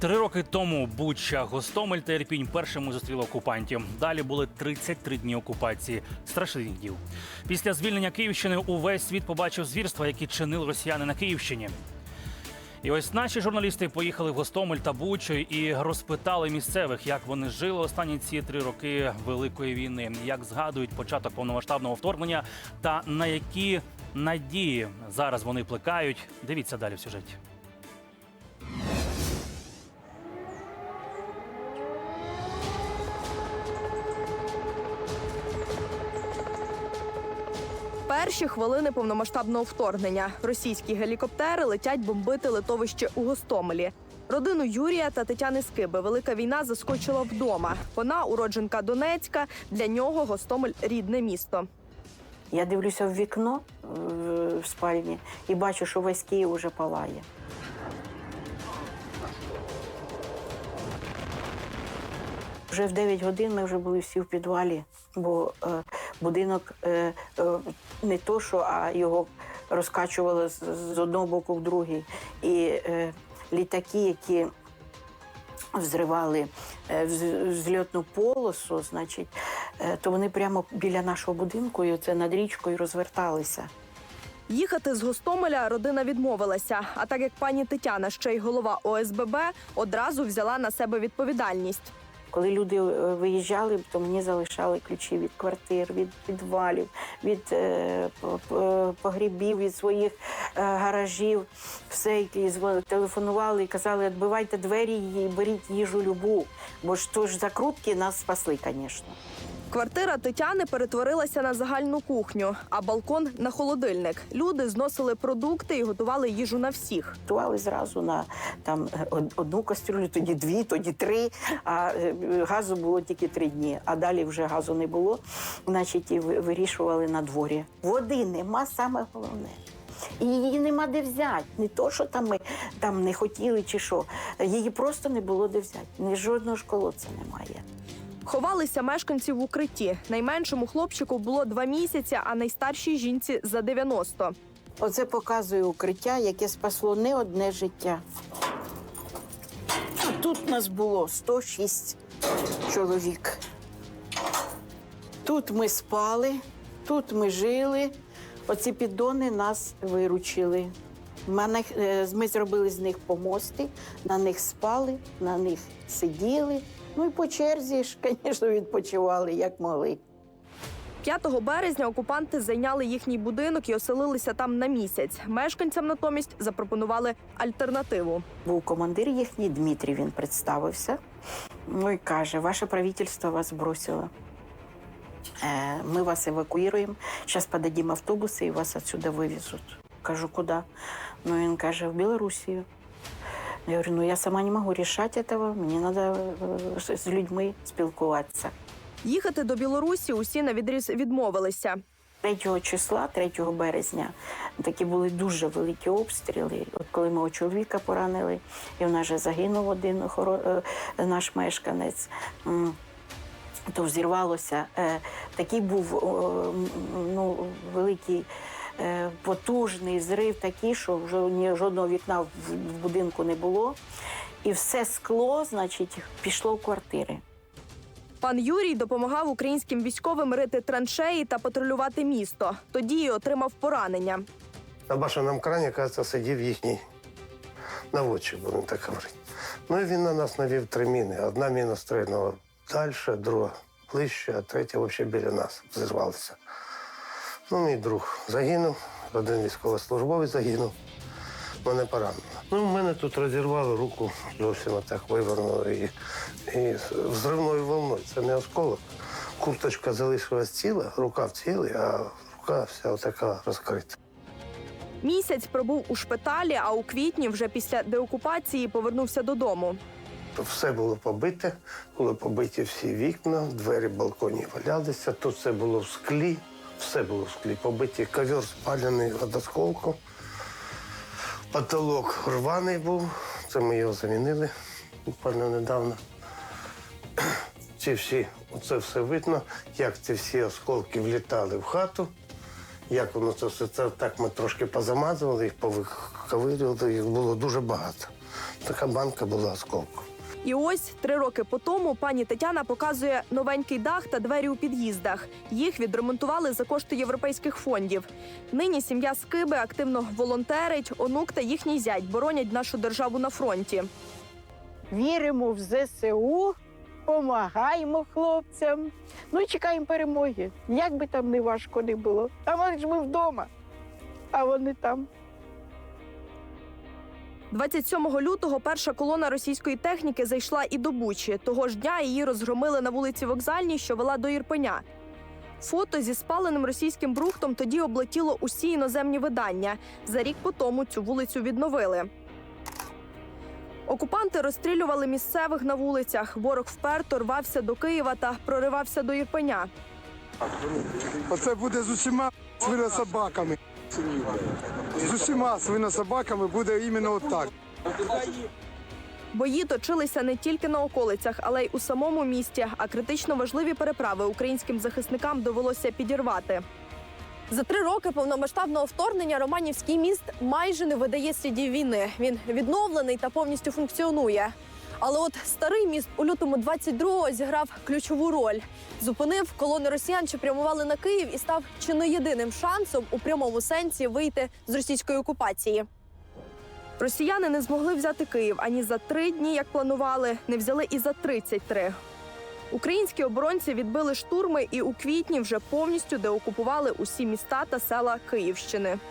Три роки тому Буча, Гостомель та Ірпінь першими зустріли окупантів. Далі були 33 дні окупації. Страшних днів. Після звільнення Київщини увесь світ побачив звірства, які чинили росіяни на Київщині. І ось наші журналісти поїхали в Гостомель та Бучу і розпитали місцевих, як вони жили останні ці три роки великої війни, як згадують початок повномасштабного вторгнення та на які надії зараз вони плекають. Дивіться далі в сюжеті. Перші хвилини повномасштабного вторгнення. Російські гелікоптери летять бомбити литовище у Гостомелі. Родину Юрія та Тетяни Скиби велика війна заскочила вдома. Вона уродженка Донецька. Для нього Гостомель рідне місто. Я дивлюся в вікно в, спальні і бачу, що весь Київ уже палає. Вже в 9 годин ми вже були всі в підвалі, бо е, будинок е, е, не то, що, а його розкачувало з, одного боку в другий. І е, літаки, які взривали вз- взльотну полосу, значить, то вони прямо біля нашого будинку, і оце над річкою розверталися. Їхати з Гостомеля родина відмовилася. А так як пані Тетяна ще й голова ОСББ, одразу взяла на себе відповідальність. Коли люди е, виїжджали, то мені залишали ключі від квартир, від підвалів, від е, п- погрібів, від своїх е, гаражів. Все, і зво- телефонували і казали, відбивайте двері і беріть їжу любу. Бо ж то ж закрутки нас спасли, звісно. Квартира Тетяни перетворилася на загальну кухню, а балкон на холодильник. Люди зносили продукти і готували їжу на всіх. Готували зразу на там одну кастрюлю, тоді дві, тоді три. А е, газу було тільки три дні. А далі вже газу не було. Значить, і вирішували на дворі. Води нема саме головне. І її нема де взяти. Не то, що там ми там не хотіли чи що. Її просто не було де взяти. Ні жодного ж колодця немає. Ховалися мешканці в укритті. Найменшому хлопчику було два місяці, а найстаршій жінці за 90. Оце показує укриття, яке спасло не одне життя. Тут нас було 106 чоловік. Тут ми спали, тут ми жили. Оці піддони нас виручили. Е, Ми зробили з них помости, на них спали, на них сиділи. Ну і по черзі ж, звісно, відпочивали, як могли. 5 березня окупанти зайняли їхній будинок і оселилися там на місяць. Мешканцям натомість запропонували альтернативу. Був командир їхній Дмитрій, він представився. Ну і каже: ваше правительство вас бросило. Е, Ми вас евакуюємо. Зараз подадим автобуси і вас отсюда вивезуть. Кажу, куди? Ну він каже, в Білорусію. Я говорю, ну я сама не можу рішати цього, мені треба з людьми спілкуватися. Їхати до Білорусі усі на відріз відмовилися. 3 числа, 3 березня, такі були дуже великі обстріли. От коли мого чоловіка поранили, і в нас же загинув один хоро- е, наш мешканець. То взірвалося. Е, Такий був ну, великий. Е, Потужний зрив такий, що вже ні жодного вікна в будинку не було. І все скло, значить, пішло в квартири. Пан Юрій допомагав українським військовим рити траншеї та патрулювати місто. Тоді й отримав поранення. На башенному крані, кажеться, сидів їхній наводчик, будемо так говорити. Ну і він на нас навів три міни. Одна міна стрельнула далі, друга ближче, а третя взагалі біля нас зірвалася. Ну, мій друг загинув, один військовослужбовець загинув, мене поранило. Ну, в мене тут розірвало руку, зовсім так вивернуло і, і взривною волною. Це не осколок. Курточка залишилась ціла, рука в цілій, а рука вся отака розкрита. Місяць пробув у шпиталі, а у квітні, вже після деокупації, повернувся додому. Все було побите, були побиті всі вікна, двері балконі валялися. Тут все було в склі, все було в склі. Побиті ковер спалений від осколку. Потолок рваний був. Це ми його замінили буквально недавно. Ці всі, оце все видно, як ці всі осколки влітали в хату як воно це все це так ми трошки позамазували, їх повиковирювали, їх було дуже багато. Така банка була осколку. І ось три роки по тому пані Тетяна показує новенький дах та двері у під'їздах. Їх відремонтували за кошти європейських фондів. Нині сім'я Скиби активно волонтерить. Онук та їхній зять боронять нашу державу на фронті. віримо в ЗСУ, допомагаємо хлопцям. Ну і чекаємо перемоги. Як би там не важко не було. А ж ми вдома, а вони там. 27 лютого перша колона російської техніки зайшла і до Бучі. Того ж дня її розгромили на вулиці Вокзальній, що вела до Ірпеня. Фото зі спаленим російським брухтом тоді облетіло усі іноземні видання. За рік по тому цю вулицю відновили. Окупанти розстрілювали місцевих на вулицях. Ворог вперто рвався до Києва та проривався до Ірпеня. Оце буде з усіма свинособаками. З усіма свинособаками буде іменно отак. Бої точилися не тільки на околицях, але й у самому місті. А критично важливі переправи українським захисникам довелося підірвати. За три роки повномасштабного вторгнення Романівський міст майже не видає слідів війни. Він відновлений та повністю функціонує. Але от старий міст у лютому 22-го зіграв ключову роль. Зупинив колони росіян, що прямували на Київ, і став чи не єдиним шансом у прямому сенсі вийти з російської окупації. Росіяни не змогли взяти Київ ані за три дні, як планували, не взяли і за 33. Українські оборонці відбили штурми і у квітні вже повністю деокупували усі міста та села Київщини.